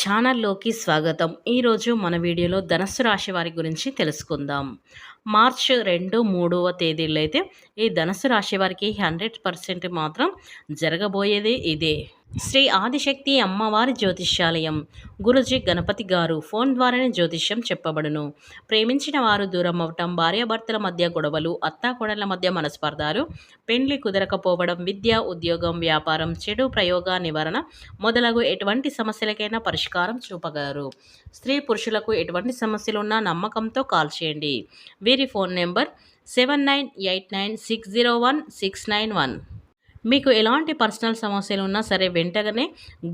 ఛానల్లోకి స్వాగతం. ఈరోజు మన వీడియోలో ధనస్సు రాశి వారి గురించి తెలుసుకుందాం. మార్చ్ రెండు మూడవ తేదీల్లో అయితే ఈ ధనస్సు రాశి వారికి హండ్రెడ్ పర్సెంట్ మాత్రం జరగబోయేది ఇదే. శ్రీ ఆదిశక్తి అమ్మవారి జ్యోతిష్యాలయం. గురుజీ గణపతి గారు ఫోన్ ద్వారానే జ్యోతిష్యం చెప్పబడును. ప్రేమించిన వారు దూరం అవటం భార్యాభర్తల మధ్య గొడవలు అత్తాకోడళ్ళ మధ్య మనస్పర్ధాలు పెండ్లి కుదరకపోవడం విద్య ఉద్యోగం వ్యాపారం చెడు ప్రయోగ నివారణ మొదలగు ఎటువంటి సమస్యలకైనా పరిష్కారం చూపగలరు. స్త్రీ పురుషులకు ఎటువంటి సమస్యలు ఉన్నా నమ్మకంతో కాల్ చేయండి. వీరి phone number seven nine eight nine six zero one six nine one. మీకు ఎలాంటి పర్సనల్ సమస్యలు ఉన్నా సరే వెంటనే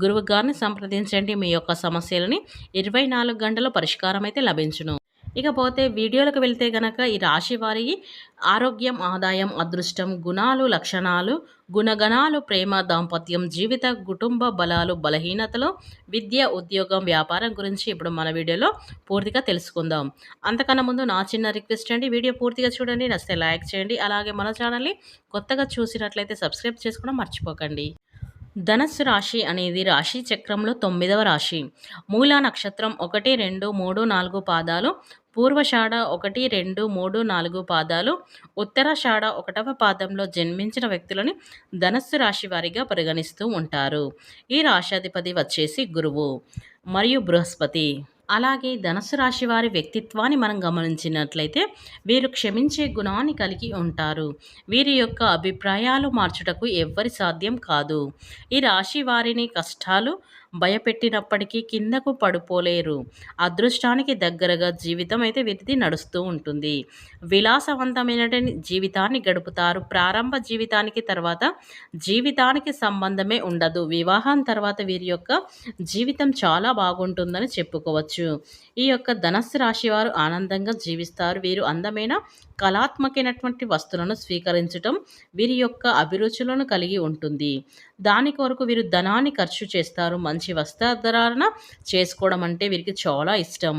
గురువు గారిని సంప్రదించండి. మీ యొక్క సమస్యలని ఇరవై నాలుగు గంటల పరిష్కారం అయితే లభించును. ఇకపోతే వీడియోలకు వెళ్తే గనక ఈ రాశి వారి ఆరోగ్యం ఆదాయం అదృష్టం గుణాలు లక్షణాలు గుణగణాలు ప్రేమ దాంపత్యం జీవిత కుటుంబ బలాలు బలహీనతలు విద్య ఉద్యోగం వ్యాపారం గురించి ఇప్పుడు మన వీడియోలో పూర్తిగా తెలుసుకుందాం. అంతకన్నా ముందు నా చిన్న రిక్వెస్ట్ అండి వీడియో పూర్తిగా చూడండి నచ్చితే లైక్ చేయండి అలాగే మన ఛానల్ని కొత్తగా చూసినట్లయితే సబ్స్క్రైబ్ చేసుకోవడం మర్చిపోకండి. ధనస్సు రాశి అనేది రాశి చక్రంలో తొమ్మిదవ రాశి. మూల నక్షత్రం ఒకటి రెండు మూడు నాలుగు పాదాలు. పూర్వషాఢ ఒకటి రెండు మూడు నాలుగు పాదాలు. ఉత్తరాషాఢ ఒకటవ పాదంలో జన్మించిన వ్యక్తులని ధనస్సు రాశి వారిగా పరిగణిస్తూ ఉంటారు. ఈ రాశాధిపతి వచ్చేసి గురువు. మరియు బృహస్పతి. అలాగే ధనుసు రాశి వారి వ్యక్తిత్వాన్ని మనం గమనించినట్లయితే వీరు క్షమించే గుణాన్ని కలిగి ఉంటారు. వీరి యొక్క అభిప్రాయాలు మార్చుటకు ఎవ్వరి సాధ్యం కాదు. ఈ రాశి వారిని కష్టాలు భయపెట్టినప్పటికీ కిందకు పడిపోలేరు. అదృష్టానికి దగ్గరగా జీవితం అయితే వీరిది నడుస్తూ ఉంటుంది. విలాసవంతమైన జీవితాన్ని గడుపుతారు. ప్రారంభ జీవితానికి తర్వాత జీవితానికి సంబంధమే ఉండదు. వివాహం తర్వాత వీరి యొక్క జీవితం చాలా బాగుంటుందని చెప్పుకోవచ్చు. ఈ యొక్క ధనస్సు రాశి వారు ఆనందంగా జీవిస్తారు. వీరు అందమైన కళాత్మకమైనటువంటి వస్తువులను స్వీకరించటం వీరి యొక్క అభిరుచులను కలిగి ఉంటుంది. దాని కొరకు వీరు ధనాన్ని ఖర్చు చేస్తారు. మంచి వస్త్రధారణ చేసుకోవడం అంటే వీరికి చాలా ఇష్టం.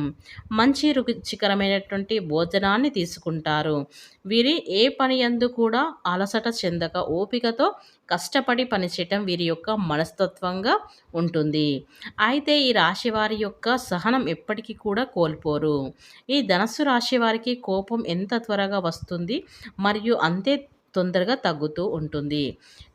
మంచి రుచికరమైనటువంటి భోజనాన్ని తీసుకుంటారు. వీరి ఏ పని ఎందు కూడా అలసట చెందక ఓపికతో కష్టపడి పనిచేయటం వీరి యొక్క మనస్తత్వంగా ఉంటుంది. అయితే ఈ రాశి వారి యొక్క సహనం ఎప్పటికీ కూడా కోల్పోరు. ఈ ధనస్సు రాశి వారికి కోపం ఎంత త్వరగా వస్తుంది మరియు అంతే తొందరగా తగ్గుతూ ఉంటుంది.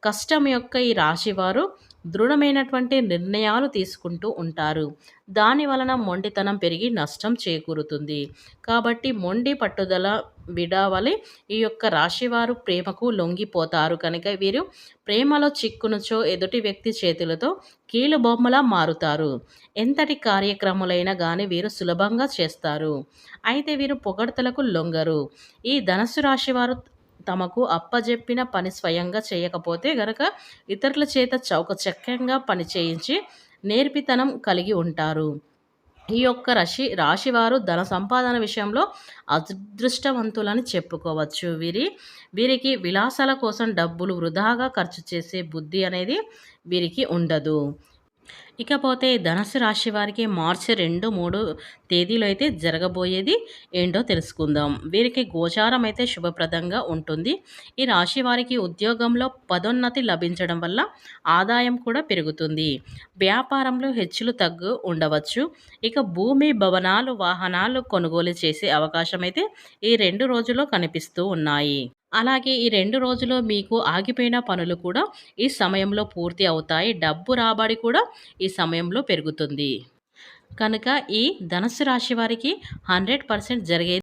కష్టం యొక్క ఈ రాశివారు దృఢమైనటువంటి నిర్ణయాలు తీసుకుంటూ ఉంటారు. దాని వలన మొండితనం పెరిగి నష్టం చేకూరుతుంది. కాబట్టి మొండి పట్టుదల విడావలి ఈ యొక్క రాశివారు ప్రేమకు లొంగిపోతారు. కనుక వీరు ప్రేమలో చిక్కునుచో ఎదుటి వ్యక్తి చేతులతో కీలు బొమ్మలా మారుతారు. ఎంతటి కార్యక్రమాలైనా కానీ వీరు సులభంగా చేస్తారు. అయితే వీరు పొగడతలకు లొంగరు. ఈ ధనస్సు రాశివారు తమకు అప్పజెప్పిన పని స్వయంగా చేయకపోతే గనక ఇతరుల చేత చౌకచక్యంగా పని చేయించి నేర్పితనం కలిగి ఉంటారు. ఈ యొక్క రాశి రాశివారు ధన సంపాదన విషయంలో అదృష్టవంతులని చెప్పుకోవచ్చు. వీరి వీరికి విలాసాల కోసం డబ్బులు వృధాగా ఖర్చు చేసే బుద్ధి అనేది వీరికి ఉండదు. ఇకపోతే ధనుసు రాశి వారికి మార్చి రెండు మూడు తేదీలో అయితే జరగబోయేది ఏంటో తెలుసుకుందాం. వీరికి గోచారం అయితే శుభప్రదంగా ఉంటుంది. ఈ రాశి వారికి ఉద్యోగంలో పదోన్నతి లభించడం వల్ల ఆదాయం కూడా పెరుగుతుంది. వ్యాపారంలో హెచ్చులు తగ్గు ఉండవచ్చు. ఇక భూమి భవనాలు వాహనాలు కొనుగోలు చేసే అవకాశం అయితే ఈ రెండు రోజుల్లో కనిపిస్తూ ఉన్నాయి. అలాగే ఈ రెండు రోజులు మీకు ఆగిపోయిన పనులు కూడా ఈ సమయంలో పూర్తి అవుతాయి. డబ్బు రాబడి కూడా ఈ సమయంలో పెరుగుతుంది. కనుక ఈ ధనస్సు రాశి వారికి హండ్రెడ్ పర్సెంట్ జరిగేది